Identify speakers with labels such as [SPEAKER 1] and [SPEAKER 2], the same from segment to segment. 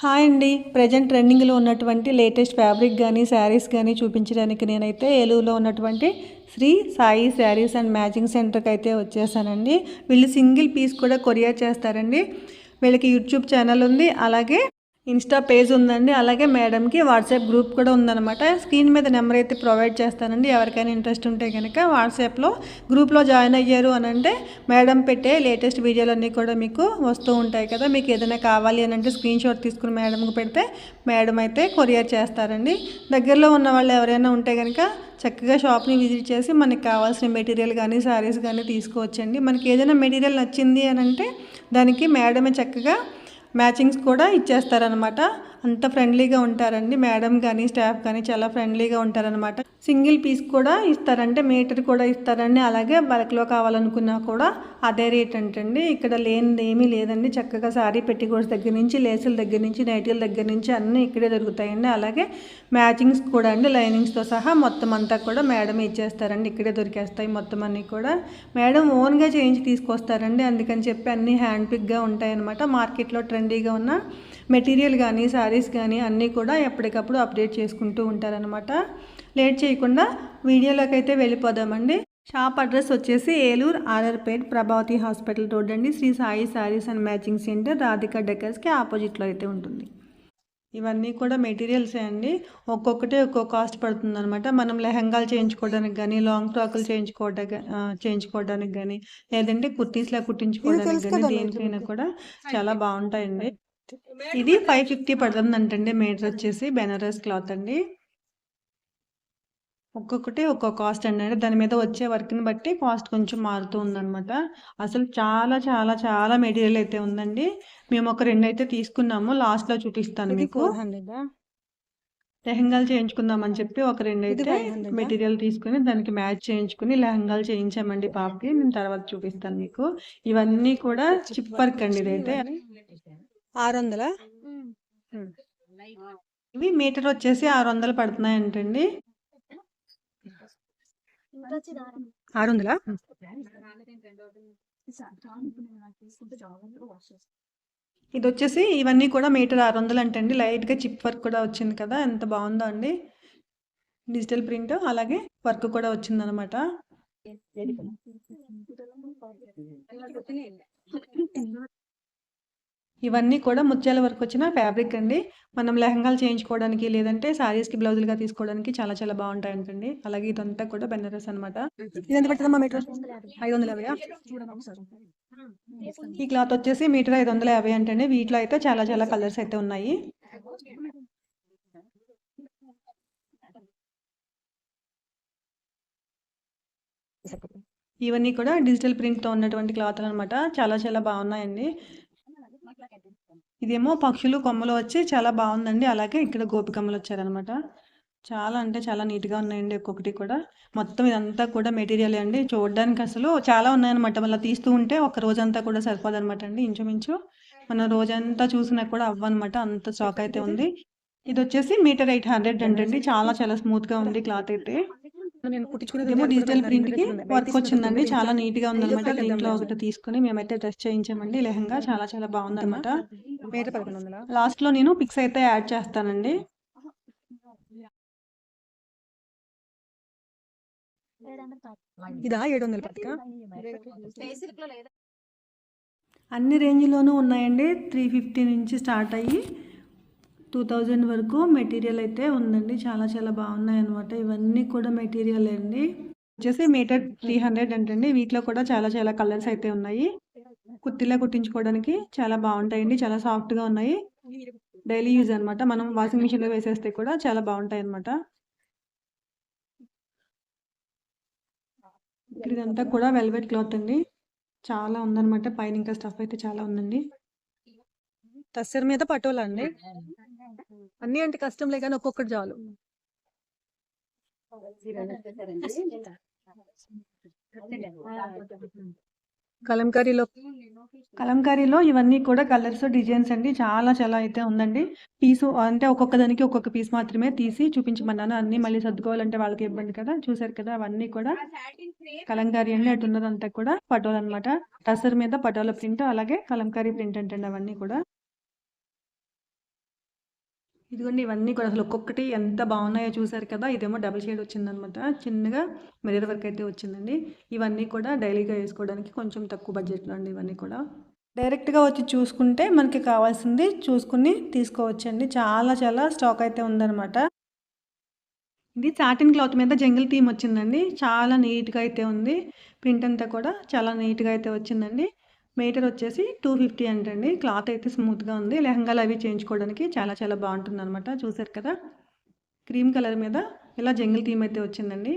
[SPEAKER 1] Hi అండి. Present ట్రెండింగ్లో ఉన్నటువంటి లేటెస్ట్ ఫ్యాబ్రిక్ కానీ శారీస్ కానీ చూపించడానికి నేనైతే ఏలూరులో ఉన్నటువంటి శ్రీ సాయి శారీస్ అండ్ మ్యాచింగ్ సెంటర్కి అయితే వచ్చేసానండి. వీళ్ళు సింగిల్ పీస్ కూడా కొరియర్ చేస్తారండి. వీళ్ళకి యూట్యూబ్ ఛానల్ ఉంది. అలాగే ఇన్స్టా పేజ్ ఉందండి. అలాగే మేడంకి వాట్సాప్ గ్రూప్ కూడా ఉందన్నమాట. స్క్రీన్ మీద నెంబర్ అయితే ప్రొవైడ్ చేస్తానండి. ఎవరికైనా ఇంట్రెస్ట్ ఉంటే కనుక వాట్సాప్లో గ్రూప్లో జాయిన్ అయ్యారు అని అంటే మేడం పెట్టే లేటెస్ట్ వీడియోలన్నీ కూడా మీకు వస్తూ ఉంటాయి కదా. మీకు ఏదైనా కావాలి అని అంటే స్క్రీన్ షాట్ తీసుకుని మేడంకి పెడితే మేడం అయితే కొరియర్ చేస్తారండి. దగ్గరలో ఉన్న వాళ్ళు ఎవరైనా ఉంటే కనుక చక్కగా షాప్ని విజిట్ చేసి మనకి కావాల్సిన మెటీరియల్ కానీ శారీస్ కానీ తీసుకోవచ్చండి. మనకి ఏదైనా మెటీరియల్ నచ్చింది అని అంటే దానికి మేడమే చక్కగా మ్యాచింగ్స్ కూడా ఇచ్చేస్తారనమాట అంత ఫ్రెండ్లీగా ఉంటారండి. మేడం కానీ స్టాఫ్ కానీ చాలా ఫ్రెండ్లీగా ఉంటారనమాట సింగిల్ పీస్ కూడా ఇస్తారంటే మీటర్ కూడా ఇస్తారండి. అలాగే బల్క్లో కావాలనుకున్నా కూడా అదే రేట్ అంటండి. ఇక్కడ లేనిది ఏమీ లేదండి. చక్కగా సారీ పెట్టికోడ్స్ దగ్గర నుంచి లేసుల దగ్గర నుంచి నైటీల దగ్గర నుంచి అన్నీ ఇక్కడే దొరుకుతాయండి. అలాగే మ్యాచింగ్స్ కూడా అండి. లైనింగ్స్తో సహా మొత్తం అంతా కూడా మేడం ఇచ్చేస్తారండి. ఇక్కడే దొరికేస్తాయి మొత్తం అన్నీ కూడా. మేడం ఓన్గా చేయించి తీసుకొస్తారండి. అందుకని చెప్పి అన్నీ హ్యాండ్ పిక్గా ఉంటాయన్నమాట. మార్కెట్లో ట్రెండీగా ఉన్న మెటీరియల్ కానీ శారీస్ కానీ అన్నీ కూడా ఎప్పటికప్పుడు అప్డేట్ చేసుకుంటూ ఉంటారనమాట లేట్ చేయకుండా వీడియోలోకి అయితే వెళ్ళిపోదామండి. షాప్ అడ్రస్ వచ్చేసి ఏలూరు ఆర్ఆర్పేట్ ప్రభావతి హాస్పిటల్ రోడ్ అండి. Shri Sai sarees and matching centre Radhika డెకర్స్కి ఆపోజిట్లో అయితే ఉంటుంది. ఇవన్నీ కూడా మెటీరియల్సే అండి. ఒక్కొక్కటి ఒక్కొక్క కాస్ట్ పడుతుంది అనమాట మనం లెహంగాలు చేయించుకోవడానికి కానీ లాంగ్ ఫ్రాకులు చేయించుకోవడానికి చేయించుకోవడానికి కానీ లేదంటే కుర్తీస్లా కుట్టించుకోవడానికి కానీ దేనికైనా కూడా చాలా బాగుంటాయండి. ఇది ఫైవ్ ఫిఫ్టీ పడుతుంది అంటండి మీటర్ వచ్చేసి బెనారస్ క్లాత్ అండి. ఒక్కొక్కటి ఒక్కొక్క కాస్ట్ అండి. అంటే దాని మీద వచ్చే వర్క్ని బట్టి కాస్ట్ కొంచెం మారుతూ ఉందన్నమాట. అసలు చాలా చాలా చాలా మెటీరియల్ అయితే ఉందండి. మేము ఒక రెండు అయితే తీసుకున్నాము. లాస్ట్లో చూపిస్తాను మీకు. లెహంగాలు చేయించుకుందామని చెప్పి ఒక రెండు అయితే మెటీరియల్ తీసుకుని దానికి మ్యాచ్ చేయించుకుని లెహంగాలు చేయించామండి పాపకి. నేను తర్వాత చూపిస్తాను మీకు. ఇవన్నీ కూడా చిప్ వర్క్ అండి ఇదైతే. ఆరు వందల ఇవి మీటర్ వచ్చేసి ఆరు వందలు పడుతున్నాయి అంటండి ఆరు వందల ఇది వచ్చేసి ఇవన్నీ కూడా మీటర్ ఆరు వందలు అంటండి లైట్గా చిప్ వర్క్ కూడా వచ్చింది కదా ఎంత బాగుందో అండి. డిజిటల్ ప్రింట్ అలాగే వర్క్ కూడా వచ్చిందనమాట. ఇవన్నీ కూడా ముత్యాల వరకు వచ్చిన ఫ్యాబ్రిక్ అండి. మనం లెహంగాలు చేయించుకోవడానికి లేదంటే శారీస్కి బ్లౌజులుగా తీసుకోవడానికి చాలా చాలా బాగుంటాయి అంటండి అలాగే ఇదంతా కూడా బెనారస్ అనమాట ఇది ఎంత పడుతుందమ్మా మీటర్? ఐదు వందల యాభై ఈ క్లాత్ వచ్చేసి మీటర్ ఐదు వందల యాభై అంటండి. వీటిలో అయితే చాలా చాలా కలర్స్ అయితే ఉన్నాయి. ఇవన్నీ కూడా డిజిటల్ ప్రింట్తో ఉన్నటువంటి క్లాత్ అనమాట చాలా చాలా బాగున్నాయండి. ఇదేమో పక్షులు కొమ్మలు వచ్చి చాలా బాగుందండి. అలాగే ఇక్కడ గోపికమ్మలు వచ్చారనమాట చాలా అంటే చాలా నీట్గా ఉన్నాయండి ఒక్కొక్కటి కూడా. మొత్తం ఇదంతా కూడా మెటీరియల్ అండి. చూడడానికి అసలు చాలా ఉన్నాయన్నమాట. మళ్ళీ తీస్తూ ఉంటే ఒక రోజంతా కూడా సరిపోదన్నమాట అండి ఇంచుమించు. మనం రోజంతా చూసినా కూడా అవ్వనమాట అంత స్టాక్ అయితే ఉంది. ఇది వచ్చేసి మీటర్ ఎయిట్ హండ్రెడ్ అంటండి. చాలా చాలా స్మూత్గా ఉంది క్లాత్ అయితే. నేను కుట్టించుకునేదేమో డిజిటల్ ప్రింట్కి వర్క్ వచ్చిందండి. చాలా నీట్గా ఉందన్నమాట. దీంట్లో ఒకటి తీసుకుని మేమైతే డ్రెస్ చేయించామండి. లెహంగా చాలా చాలా బాగుందన్నమాట. లాస్ట్లో నేను పిక్స్ అయితే యాడ్ చేస్తానండి. ఇదా ఏడు వందల పట్టుక అన్ని రేంజ్లోనూ ఉన్నాయండి. త్రీ ఫిఫ్టీ నుంచి స్టార్ట్ అయ్యి టూ థౌజండ్ వరకు మెటీరియల్ అయితే ఉందండి. చాలా చాలా బాగున్నాయి అనమాట ఇవన్నీ కూడా మెటీరియల్ అండి. వచ్చేసి మీటర్ త్రీ హండ్రెడ్ అంటండి. వీటిలో కూడా చాలా చాలా కలర్స్ అయితే ఉన్నాయి. కుర్తిలా కుట్టించుకోవడానికి చాలా బాగుంటాయండి. చాలా సాఫ్ట్గా ఉన్నాయి. డైలీ యూజ్ అనమాట మనం వాషింగ్ మిషన్లో వేసేస్తే కూడా చాలా బాగుంటాయి అనమాట ఇదంతా కూడా వెల్వెట్ క్లాత్ అండి. చాలా ఉందన్నమాట. పైన ఇంకా స్టఫ్ అయితే చాలా ఉందండి. తస్సర్ మీద పటోలా అండి? అన్ని అంటే కష్టంలే కానీ ఒక్కొక్కటి చాలు. కలంకారీలో కలంకారీలో ఇవన్నీ కూడా కలర్స్ డిజైన్స్ అండి. చాలా చాలా అయితే ఉందండి. పీసు అంటే ఒక్కొక్క దానికి ఒక్కొక్క పీస్ మాత్రమే తీసి చూపించమన్నాను. అన్ని మళ్ళీ సర్దుకోవాలంటే వాళ్ళకి ఇబ్బంది కదా. చూసారు కదా అవన్నీ కూడా కలంకారీ అండి. అటు ఉన్నదంతా కూడా పటోలు అనమాట టసర్ మీద పటోల ప్రింట్ అలాగే కలంకారీ ప్రింట్ అంటే అవన్నీ కూడా. ఇదిగోండి ఇవన్నీ కూడా అసలు ఒక్కొక్కటి ఎంత బాగున్నాయో చూసారు కదా ఇదేమో డబుల్ షేడ్ వచ్చిందనమాట చిన్నగా మిర్రర్ వర్క్ అయితే వచ్చిందండి. ఇవన్నీ కూడా డైలీగా వేసుకోవడానికి కొంచెం తక్కువ బడ్జెట్లో అండి ఇవన్నీ కూడా. డైరెక్ట్గా వచ్చి చూసుకుంటే మనకి కావాల్సింది చూసుకుని తీసుకోవచ్చండి. చాలా చాలా స్టాక్ అయితే ఉందన్నమాట. ఇది సాటిన్ క్లాత్ మీద జంగిల్ థీమ్ వచ్చిందండి. చాలా నీట్గా అయితే ఉంది. ప్రింట్ అంతా కూడా చాలా నీట్గా అయితే వచ్చిందండి. మీటర్ వచ్చేసి టూ ఫిఫ్టీ అంటండి. క్లాత్ అయితే స్మూత్గా ఉంది. లెహంగాలు అవి చేయించుకోవడానికి చాలా చాలా బాగుంటుంది అనమాట చూసారు కదా? క్రీమ్ కలర్ మీద ఇలా జంగిల్ థీమ్ అయితే వచ్చిందండి.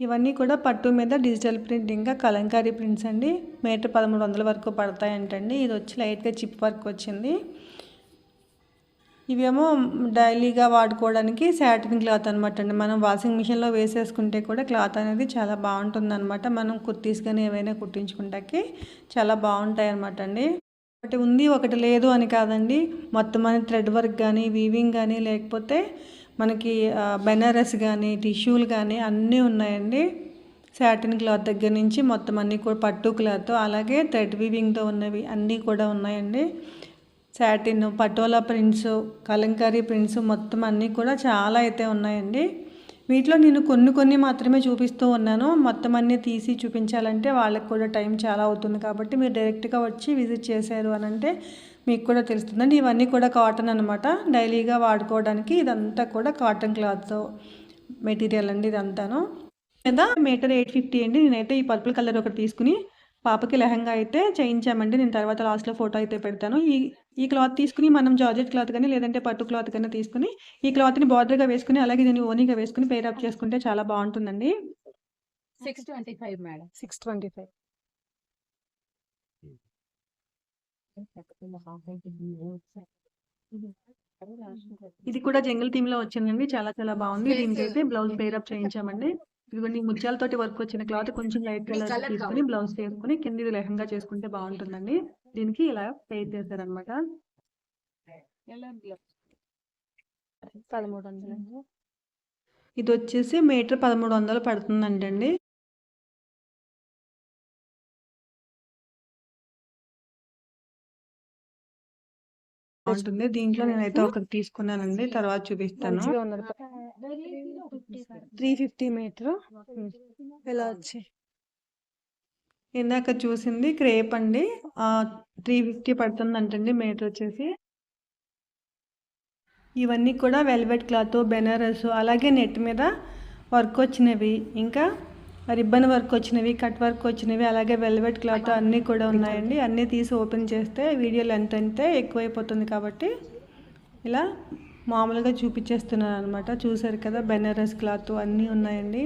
[SPEAKER 1] ఇవన్నీ కూడా పట్టు మీద డిజిటల్ ప్రింట్ ఇంకా కలంకారీ ప్రింట్స్ అండి. మీటర్ పదమూడు వందల వరకు పడతాయంటండి. ఇది వచ్చి లైట్గా చిప్ వర్క్ వచ్చింది. ఇవేమో డైలీగా వాడుకోవడానికి శాటిన్ క్లాత్ అనమాట అండి. మనం వాషింగ్ మిషన్లో వేసేసుకుంటే కూడా క్లాత్ అనేది చాలా బాగుంటుంది అనమాట మనం కుర్తీస్ కానీ ఏవైనా కుట్టించుకుంటాకి చాలా బాగుంటాయి అనమాట అండి. ఒకటి ఉంది ఒకటి లేదు అని కాదండి. మొత్తం అని థ్రెడ్ వర్క్ కానీ వీవింగ్ కానీ లేకపోతే మనకి బెనారస్ కానీ టిష్యూలు కానీ అన్నీ ఉన్నాయండి. శాటిన్ క్లాత్ దగ్గర నుంచి మొత్తం అన్నీ కూడా పట్టు క్లాత్ అలాగే థ్రెడ్ వీవింగ్తో ఉన్నవి అన్నీ కూడా ఉన్నాయండి. Satin patola prints kalamkari prints మొత్తం అన్నీ కూడా చాలా అయితే ఉన్నాయండి. వీటిలో నేను కొన్ని కొన్ని మాత్రమే చూపిస్తూ ఉన్నాను. మొత్తం అన్నీ తీసి చూపించాలంటే వాళ్ళకి కూడా టైం చాలా అవుతుంది కాబట్టి మీరు డైరెక్ట్గా వచ్చి విజిట్ చేశారు అని అంటే మీకు కూడా తెలుస్తుందండి. ఇవన్నీ కూడా కాటన్ అనమాట డైలీగా వాడుకోవడానికి ఇదంతా కూడా కాటన్ క్లాత్ మెటీరియల్ అండి ఇదంతాను. మీద మీటర్ ఎయిట్ ఫిఫ్టీ అండి. నేనైతే ఈ పర్పుల్ కలర్ ఒకటి తీసుకుని పాపకి లెహంగా అయితే చేయించామండి. నేను తర్వాత లాస్ట్లో ఫోటో అయితే పెడతాను. ఈ ఈ క్లాత్ తీసుకుని మనం జార్జెట్ క్లాత్ కానీ లేదంటే పట్టు క్లాత్ కానీ తీసుకుని ఈ క్లాత్ని బార్డర్గా వేసుకుని అలాగే దీన్ని ఓనీగా వేసుకుని పేర్ అప్ చేసుకుంటే చాలా బాగుంటుందండి.
[SPEAKER 2] Six twenty five madam.
[SPEAKER 1] Six twenty five ఇది కూడా జంగిల్ థీమ్లో వచ్చిందండి. చాలా చాలా బాగుంది. దీనికైతే బ్లౌజ్ పేర్ అప్ చేయించామండి. ఇదిగోండి ముత్యాలతోటి వర్క్ వచ్చిన క్లాత్ కొంచెం లైట్ కలర్ తీసుకుని బ్లౌజ్ చేసుకుని కింద ఇది లెహంగా చేసుకుంటే బాగుంటుందండి. దీనికి ఇలా చేశారనమాట
[SPEAKER 2] పదమూడు వందలు
[SPEAKER 1] ఇది వచ్చేసి మీటర్ పదమూడు వందలు పడుతుందంటండి. బాగుంటుంది. దీంట్లో నేనైతే ఒకటి తీసుకున్నానండి. తర్వాత చూపిస్తాను. Three fifty metre. ఇలా వచ్చి? ఇందాక చూసింది క్రేప్ అండి. త్రీ ఫిఫ్టీ పడుతుంది అంటండి మీటర్ వచ్చేసి. ఇవన్నీ కూడా వెల్వెట్ క్లాత్ బెనారస్ అలాగే నెట్ మీద వర్క్ వచ్చినవి. ఇంకా రిబ్బన్ వర్క్ వచ్చినవి కట్ వర్క్ వచ్చినవి అలాగే వెల్వెట్ క్లాత్ అన్నీ కూడా ఉన్నాయండి. అన్నీ తీసి ఓపెన్ చేస్తే వీడియో లెంత్ అంటే ఎక్కువైపోతుంది కాబట్టి ఇలా మామూలుగా చూపించేస్తున్నాను అనమాట చూసారు కదా బెనారస్ క్లాత్ అన్నీ ఉన్నాయండి.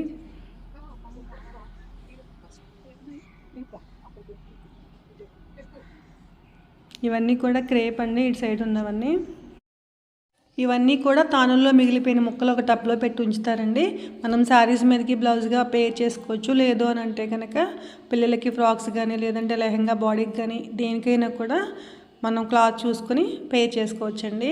[SPEAKER 1] ఇవన్నీ కూడా క్రేప్ అండి ఇటు సైడ్ ఉన్నవన్నీ. ఇవన్నీ కూడా తానుల్లో మిగిలిపోయిన ముక్కలు ఒక టబ్లో పెట్టి ఉంచుతారండి. మనం శారీస్ మీదకి బ్లౌజ్గా పే చేసుకోవచ్చు. లేదు అని అంటే కనుక పిల్లలకి ఫ్రాక్స్ కానీ లేదంటే లెహంగా బాడీకి కానీ దేనికైనా కూడా మనం క్లాత్ చూసుకొని పే చేసుకోవచ్చండి.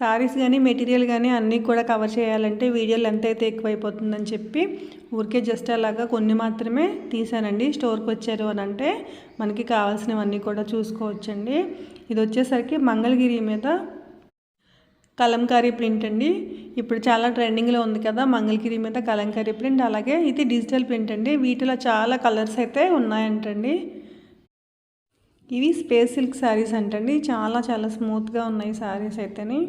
[SPEAKER 1] సారీస్ కానీ మెటీరియల్ కానీ అన్నీ కూడా కవర్ చేయాలంటే వీడియో లెంత్ అయితే ఎక్కువైపోతుందని చెప్పి ఊరికే జస్ట్ అలాగా కొన్ని మాత్రమే తీసానండి స్టోర్కి వచ్చారు అని అంటే మనకి కావాల్సినవన్నీ కూడా చూసుకోవచ్చండి. ఇది వచ్చేసరికి మంగళగిరి మీద కలంకారీ ప్రింట్ అండి. ఇప్పుడు చాలా ట్రెండింగ్లో ఉంది కదా మంగళగిరి మీద కలంకారీ ప్రింట్. అలాగే ఇది డిజిటల్ ప్రింట్ అండి. వీటిలో చాలా కలర్స్ అయితే ఉన్నాయంటండి. ఇవి స్పేస్ సిల్క్ శారీస్ అంటండి. చాలా చాలా స్మూత్గా ఉన్నాయి శారీస్ అయితేని.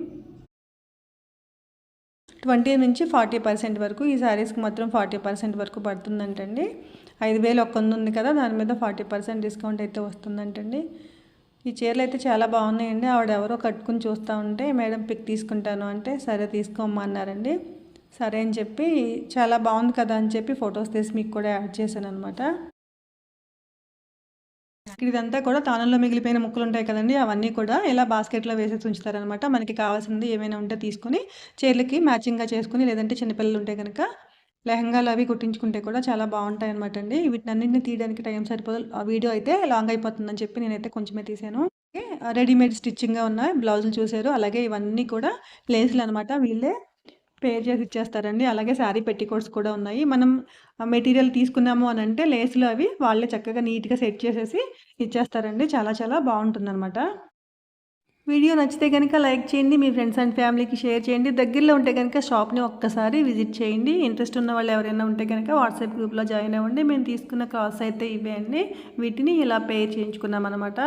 [SPEAKER 1] ట్వంటీ నుంచి ఫార్టీ పర్సెంట్ వరకు ఈ శారీస్కి మాత్రం ఫార్టీ పర్సెంట్ వరకు పడుతుందంటండి. ఐదు వేలు ఒక్కొంది ఉంది కదా దాని మీద ఫార్టీ పర్సెంట్ డిస్కౌంట్ అయితే వస్తుందంటండి. ఈ చీరలు అయితే చాలా బాగున్నాయండి. ఆవిడ ఎవరో కట్టుకుని చూస్తూ ఉంటే మేడం పిక్ తీసుకుంటాను అంటే సరే తీసుకోమ్మా అన్నారండి. సరే అని చెప్పి చాలా బాగుంది కదా అని చెప్పి ఫొటోస్ తీసి మీకు కూడా యాడ్ చేశాను అనమాట ఇదంతా కూడా తానంలో మిగిలిపోయిన ముక్కలు ఉంటాయి కదండి అవన్నీ కూడా ఇలా బాస్కెట్లో వేసేసి ఉంచుతారనమాట. మనకి కావాల్సింది ఏమైనా ఉంటే తీసుకొని చీరలకి మ్యాచింగ్గా చేసుకుని లేదంటే చిన్నపిల్లలు ఉంటే కనుక లెహంగాలు అవి కుట్టించుకుంటే కూడా చాలా బాగుంటాయి అనమాట అండి. వీటినన్నింటిని తీయడానికి టైం సరిపోదు. ఆ వీడియో అయితే లాంగ్ అయిపోతుందని చెప్పి నేనైతే కొంచెమే తీసాను రెడీమేడ్ స్టిచ్చింగ్గా ఉన్న బ్లౌజులు చూశారు. అలాగే ఇవన్నీ కూడా ప్లేస్లు అనమాట వీళ్ళే పేర్ చేసి ఇచ్చేస్తారండి. అలాగే శారీ పెట్టికోట్స్ కూడా ఉన్నాయి. మనం మెటీరియల్ తీసుకున్నాము అని అంటే లేసులు అవి వాళ్ళే చక్కగా నీట్గా సెట్ చేసేసి ఇచ్చేస్తారండి. చాలా చాలా బాగుంటుందన్నమాట. వీడియో నచ్చితే కనుక లైక్ చేయండి. మీ ఫ్రెండ్స్ అండ్ ఫ్యామిలీకి షేర్ చేయండి. దగ్గరలో ఉంటే కనుక షాప్ని ఒక్కసారి విజిట్ చేయండి. ఇంట్రెస్ట్ ఉన్న వాళ్ళు ఎవరైనా ఉంటే కనుక వాట్సాప్ గ్రూప్లో జాయిన్ అవ్వండి. మేము తీసుకున్న కాస్ట్ అయితే ఇవే అండి. వీటిని ఇలా పే చేయించుకున్నాం అనమాట